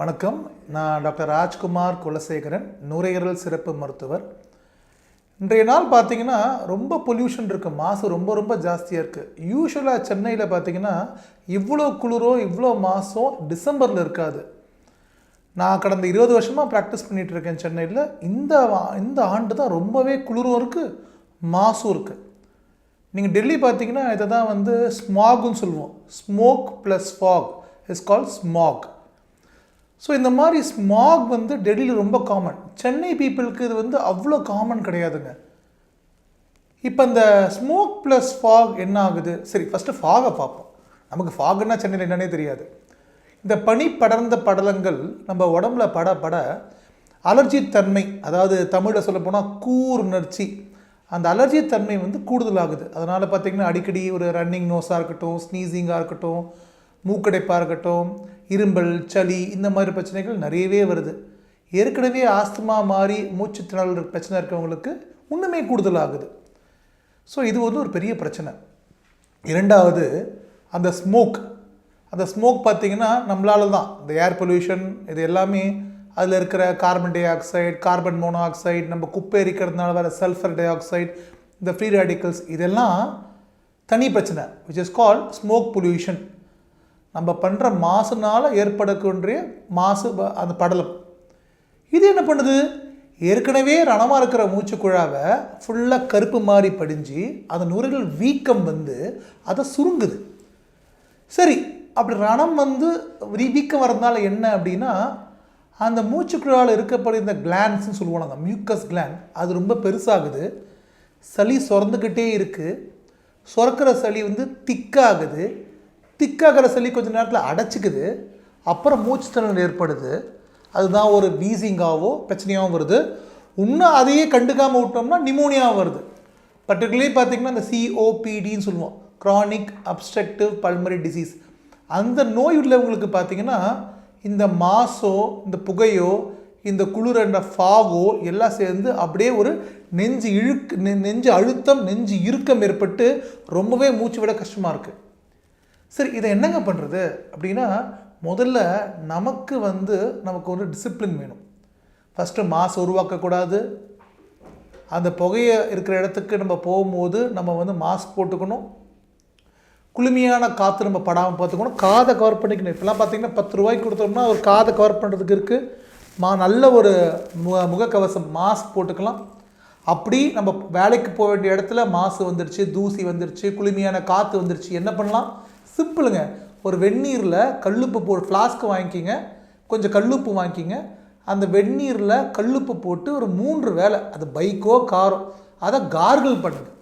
வணக்கம். நான் டாக்டர் ராஜ்குமார் குலசேகரன் நுரையீரல் சிறப்பு மருத்துவர். இன்றைய நாள் பார்த்தீங்கன்னா ரொம்ப பொல்யூஷன் இருக்குது மாசு ரொம்ப ரொம்ப ஜாஸ்தியாக இருக்குது யூஸ்வலாக சென்னையில் பார்த்தீங்கன்னா இவ்வளோ குளிரோ இவ்வளோ மாதம் டிசம்பரில் இருக்காது. நான் கடந்த இருபது வருஷமாக ப்ராக்டிஸ் பண்ணிகிட்டு இருக்கேன் சென்னையில். இந்த இந்த ஆண்டு தான் ரொம்பவே குளிரும் இருக்குது மாசும் இருக்குது நீங்கள் டெல்லி பார்த்தீங்கன்னா இதை தான் வந்து ஸ்மாக்னு சொல்லுவோம். Smoke plus fog is call smog so இந்த மாதிரி ஸ்மாக் வந்து டெல்லியில் ரொம்ப காமன் சென்னை பீப்புளுக்கு இது வந்து அவ்வளோ காமன் கிடையாதுங்க. இப்போ இந்த ஸ்மோக் ப்ளஸ் ஃபாக் என்ன ஆகுது? சரி ஃபஸ்ட்டு ஃபாகை பார்ப்போம். நமக்கு ஃபாகுன்னா சென்னையில் என்னன்னே தெரியாது. இந்த பனி படர்ந்த படலங்கள் நம்ம உடம்புல பட பட அலர்ஜி தன்மை அதாவது தமிழில் சொல்ல போனால் கூர்ணர்ச்சி அந்த அலர்ஜி தன்மை வந்து கூடுதலாகுது. அதனால் பார்த்திங்கன்னா அடிக்கடி ஒரு ரன்னிங் நோஸாக இருக்கட்டும் ஸ்னீசிங்காக இருக்கட்டும் மூக்கடைப்பாக இருக்கட்டும் இரும்பல் சளி இந்த மாதிரி பிரச்சனைகள் நிறையவே வருது. ஏற்கனவே ஆஸ்துமா மாதிரி மூச்சு திணறல் பிரச்சனை இருக்கவங்களுக்கு இன்னுமே கூடுதலாகுது. ஸோ இது வந்து ஒரு பெரிய பிரச்சனை. இரண்டாவது அந்த ஸ்மோக் அந்த ஸ்மோக் பார்த்தீங்கன்னா நம்மளால தான். இந்த ஏர் பொல்யூஷன் இது எல்லாமே அதில் இருக்கிற carbon dioxide carbon monoxide நம்ம குப்பை எரிக்கிறதுனால வர சல்ஃபர் டை ஆக்சைடு இந்த ஃப்ரீ ரேடிக்கல்ஸ் இதெல்லாம் தனி பிரச்சனை which is call smoke pollution நம்ம பண்ணுற மாசுனால் ஏற்படக்கூடிய மாசு ப- அந்த படலம். இது என்ன பண்ணுது? ஏற்கனவே ரணமாக இருக்கிற மூச்சுக்குழாவை ஃபுல்லாக கருப்பு மாதிரி படிஞ்சு அந்த நுரைகள் வீக்கம் வந்து அதை சுருங்குது. சரி அப்படி ரணம் வந்து வீக்கம் வரதுனால என்ன அப்படின்னா அந்த மூச்சுக்குழாவில் இருக்கப்படுகிற இந்த கிளான்ஸ்னு சொல்லுவோம் அந்த மியூக்கஸ் கிளான் அது ரொம்ப பெருசாகுது. சளி சுரந்துக்கிட்டே இருக்குது சுரக்கிற சளி வந்து திக்காகுது. திக்காகிற சளி கொஞ்சம் நேரத்தில் அடைச்சிக்குது. அப்புறம் மூச்சு திணறல் ஏற்படுது. அதுதான் ஒரு வீசிங்காகவோ பிரச்சனையாகவும் வருது. இன்னும் அதையே கண்டுக்காமல் விட்டோம்னா நிமோனியாவும் வருது. பர்டிகுலர்லி பார்த்தீங்கன்னா இந்த சிஓபிடின்னு சொல்லுவோம். க்ரானிக் அப்ஸ்ட்ரக்டிவ் பல்மரி டிசீஸ் அந்த நோய் உள்ளவங்களுக்கு பார்த்தீங்கன்னா இந்த மாசோ இந்த புகையோ இந்த குளிரண்ட ஃபாகோ எல்லாம் சேர்ந்து அப்படியே ஒரு நெஞ்சு இழுக்கு நெ- நெஞ்சு அழுத்தம் நெஞ்சு இறுக்கம் ஏற்பட்டு ரொம்பவே மூச்சு விட கஷ்டமாக இருக்குது சரி இதை என்னங்க பண்ணுறது அப்படின்னா முதல்ல நமக்கு வந்து நமக்கு ஒரு டிசிப்ளின் வேணும். ஃபஸ்ட்டு மாசு உருவாக்கக்கூடாது. அந்த புகையை இருக்கிற இடத்துக்கு நம்ம போகும்போது நம்ம வந்து மாஸ்க் போட்டுக்கணும். குளுமையான காற்று நம்ம படாமல் பார்த்துக்கணும். காதை கவர் பண்ணிக்கணும். இப்போலாம் பார்த்திங்கன்னா பத்து ரூபாய்க்கு கொடுத்தோம்னா ஒரு காதை கவர் பண்ணுறதுக்கு இருக்குது மா நல்ல ஒரு மு முகக்கவசம் மாஸ்க் போட்டுக்கலாம். அப்படி நம்ம வேலைக்கு போக வேண்டிய இடத்துல மாசு வந்துருச்சு தூசி வந்துருச்சு குளுமையான காற்று வந்துருச்சு. என்ன பண்ணலாம்? சிம்பிளுங்க. ஒரு வெந்நீரில் கல்லுப்பு போ ஃப்ளாஸ்க்கு வாங்கிக்கிங்க. கொஞ்சம் கல்லுப்பு வாங்கிக்கிங்க. அந்த வெந்நீரில் கல்லுப்பு போட்டு ஒரு மூன்று வேலை அது பைக்கோ காரோ அதை கார்கிள் பண்ணுங்கள்